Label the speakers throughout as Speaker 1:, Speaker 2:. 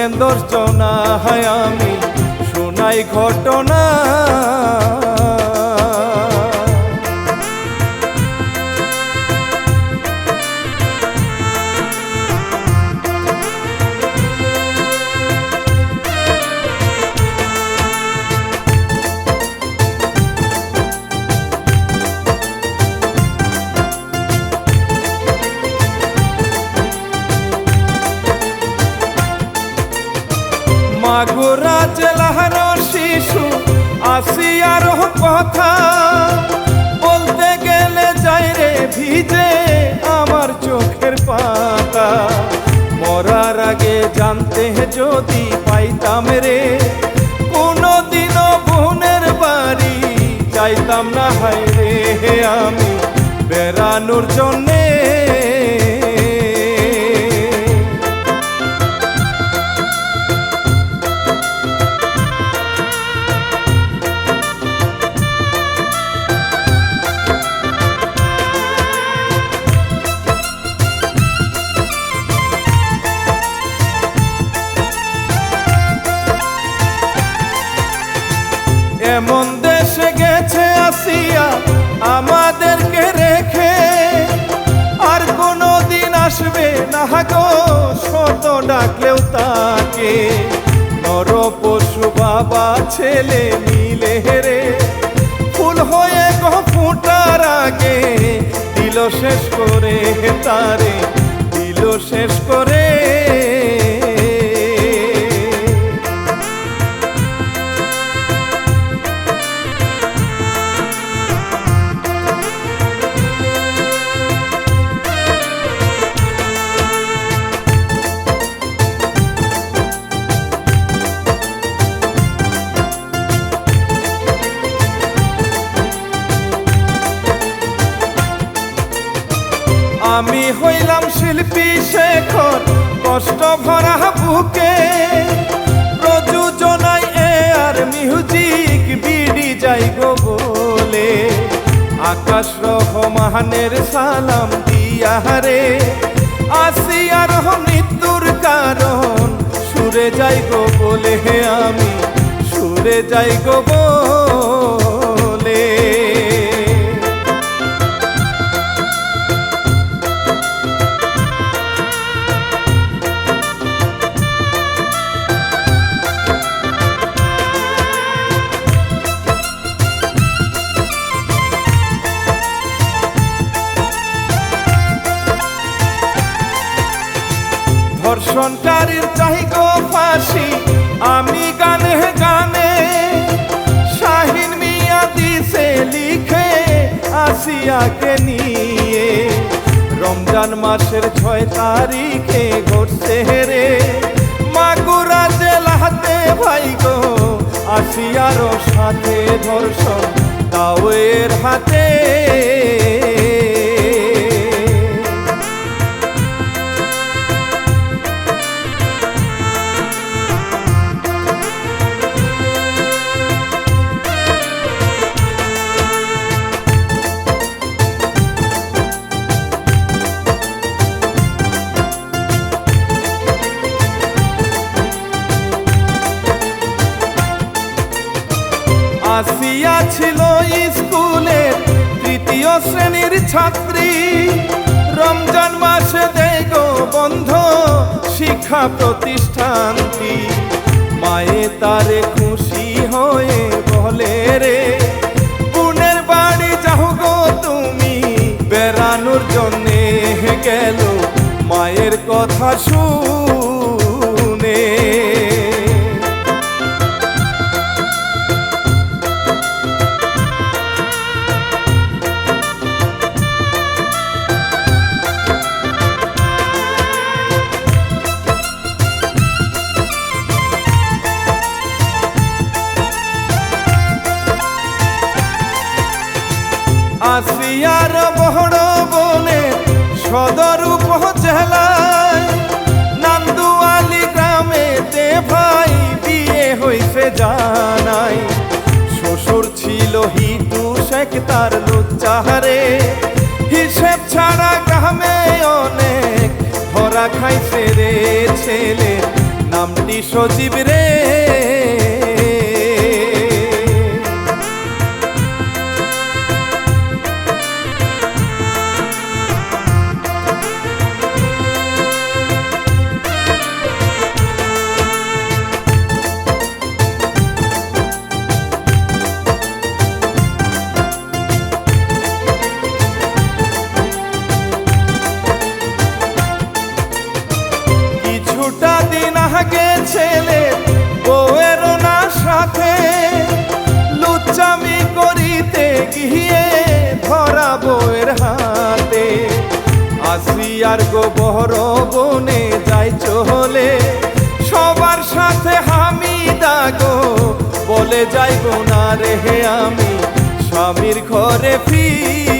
Speaker 1: শুনেন দর্শনা হয় আমি। শোনাই ঘটনা। আসিয়ার কথা। বলতে গেলে যাই রে ভিজে আমার চোখের পাতা। মরার আগে জানতে যদি পাইতাম রে, কোনোদিনও বোনের বাড়ি যাইতাম না হাই রে, আমি বেড়ানোর জন্যে এমন দেশে গেছে আসিয়া আমাদেরকে রেখে। আর কোনো দিন আসবে না গো, শত ডাকলেও তাকে। নর পশু বাবা, ছেলে মিলে রে ফুল হয়ে গো ফুটার আগে, দিল শেষ করে তারে, দিল শেষ করে শেখর, কষ্ট ভরা বুকে। প্রযোজনায় এ আর মিউজিক বিডি যাই গো বলে। আকাশ রহমানের সালাম দিয়া রে আসিয়ার মৃত্যুর কারণ, সুরে যাই গো বলে আমি, সুরে যাই গো বলে আসিয়াকে নিয়ে। রমজান মাসের ছয় তারিখে ঘটছে হেরে। মাগুরা জেলাতে ভাই গো আসিয়ারও সাথে ধর্ষণ দাওয়ের হাতে। শ্রেণির ছাত্রী, রমজান মাসে দেয় গো বন্ধ শিক্ষা প্রতিষ্ঠানটি। মায়ে তারে খুশি হয়ে বলে রে পুনের বাড়ি যাও গো তুমি, বেড়ানোর জন্যে গেল। মায়ের কথা শুনে চেপে জানাই, শ্বশুর ছিল তু শেখ তার লুচ্চাহারে। হিসেব ছাড়া গ্রামে অনেক ধরা খাইছে রে ছেলে নামটি সজীব রে। স্বামীর ঘরে ফিরে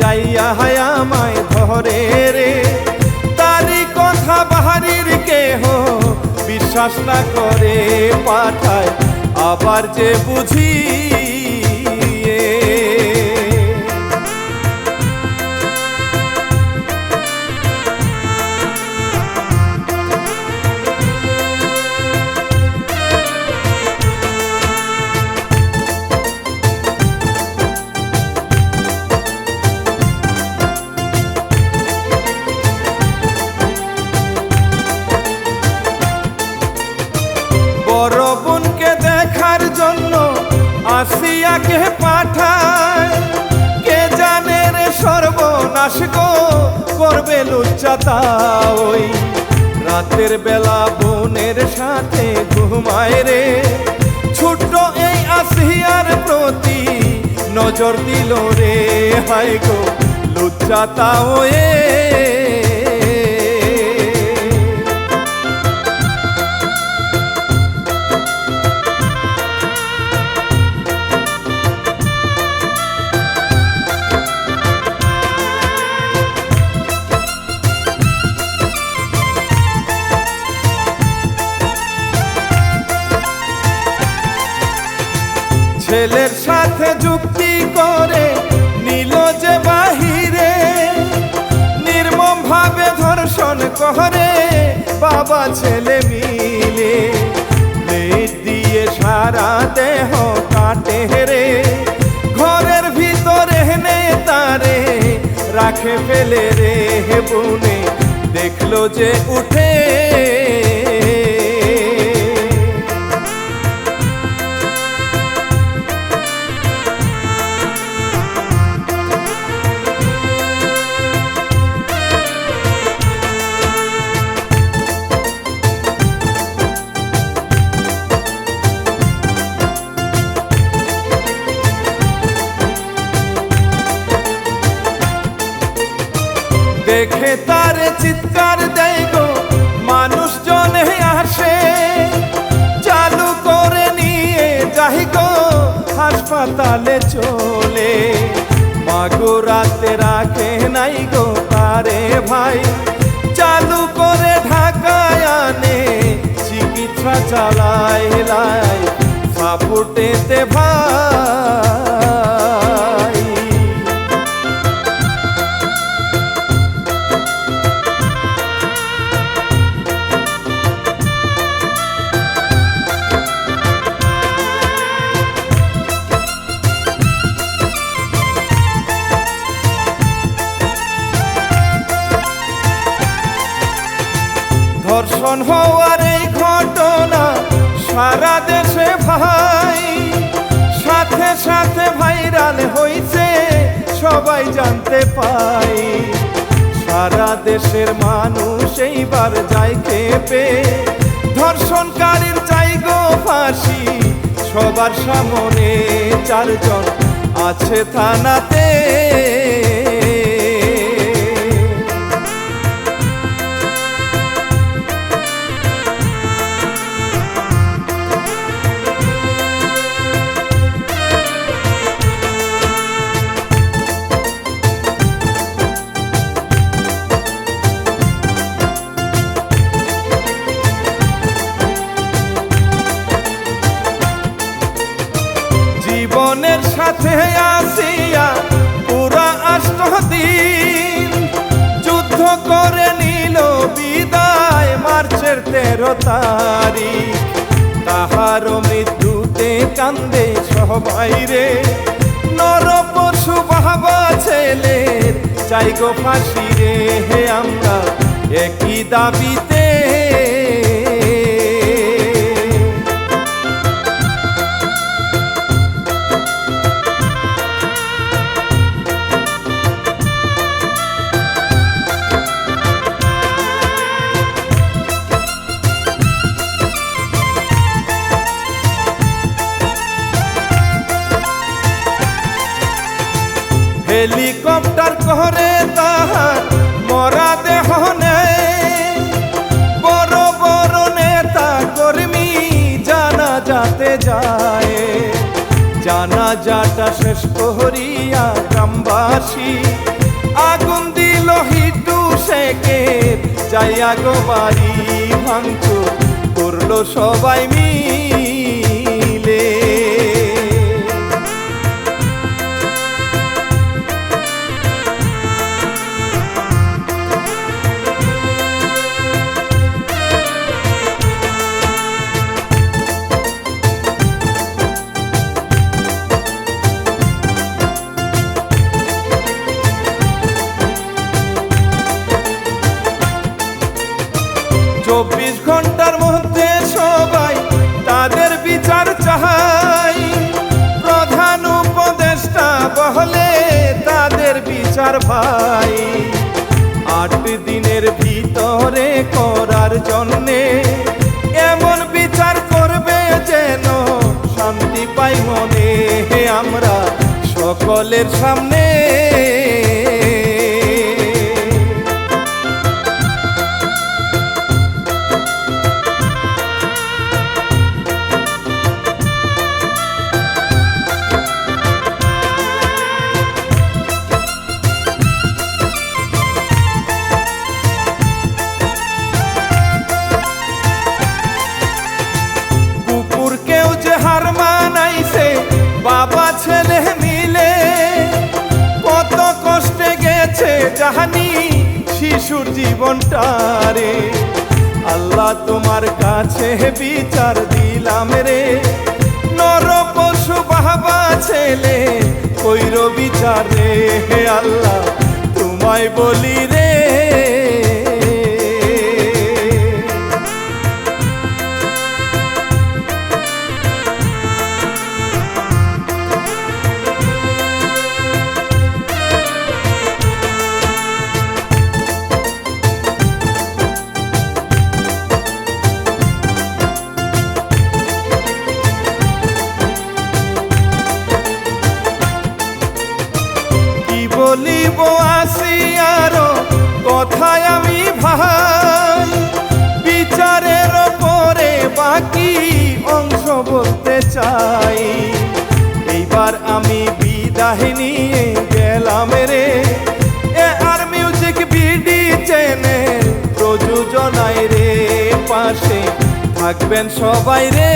Speaker 1: যাইয়া হায়ামায় ধরে রে। তারি কথা বাহারির কেহ বিশ্বাস না করে পাঠায়। আবার যে বুঝি করবে লুচ্চাতা ওই। রাতের বেলা বোনের সাথে ঘুমায় রে। ছোট্ট এই আসিয়ার প্রতি নজর দিল রে, হায় গো লুচ্চাতা ওয়ে। ছেলের সাথে যুক্তি করে নিল যে বাহিরে। নির্মম ভাবে ধর্ষণ করে বাবা ছেলে মিলে। দিয়ে সারা দেহ কাটে রে ঘরের ভিতরে নে তারে, রাখে ফেলে রে বুনে। দেখল যে উঠে চিৎকার দেয় গো মানুষ জনে আসে। চালু করে নিয়ে যাই গো, হাসপাতালে চলে। মাগো রাতে রাখে নাই গো তারে ভাই। চালু করে ঢাকায় আনে, চিকিৎসা চালায় লাই। সাপুটেতে ভাই সাথে ভাইরাল হইছে, সবাই জানতে পাই। সারা দেশের মানুষ এইবার যায় খেপে, ধর্ষণকারীর চাই গো ফাঁসি, সবার সামনে চারজন আছে থানাতে। তেরো তাহার মৃত্যুতে কান্দে সবাই রে। নর পশু বাবা ছেলে চাই গো ফাঁসি রে। হে আমরা একই দাবিতে হেলিকপ্টার করে তাহার মরা দেহ বড় বড় নেতা কর্মী জানা যাতে যায়। জানা যাটা শেষ করিয়া গ্রামবাসী। আগুন দিল হিটু শেখে যাইয়া গো বাড়ি ভাঙচুর করল সবাই মিলে। তাদের ভাই। আট দিনের ভিতরে করার জন্যে এমন বিচার করবে যেন শান্তি পাই মনে। আমরা সকলের সামনে শিশুর জীবনটারে আল্লাহ তোমার কাছে বিচার দিলাম রে। নর পশু বাবা ছেলে, কইর বিচার রে হে আল্লাহ। তোমায় বলি রে এইবার আমি বিদায় নিয়ে গেলাম রে। A R music BD channel প্রযোজনায় রে পাশে থাকবেন সবাই রে।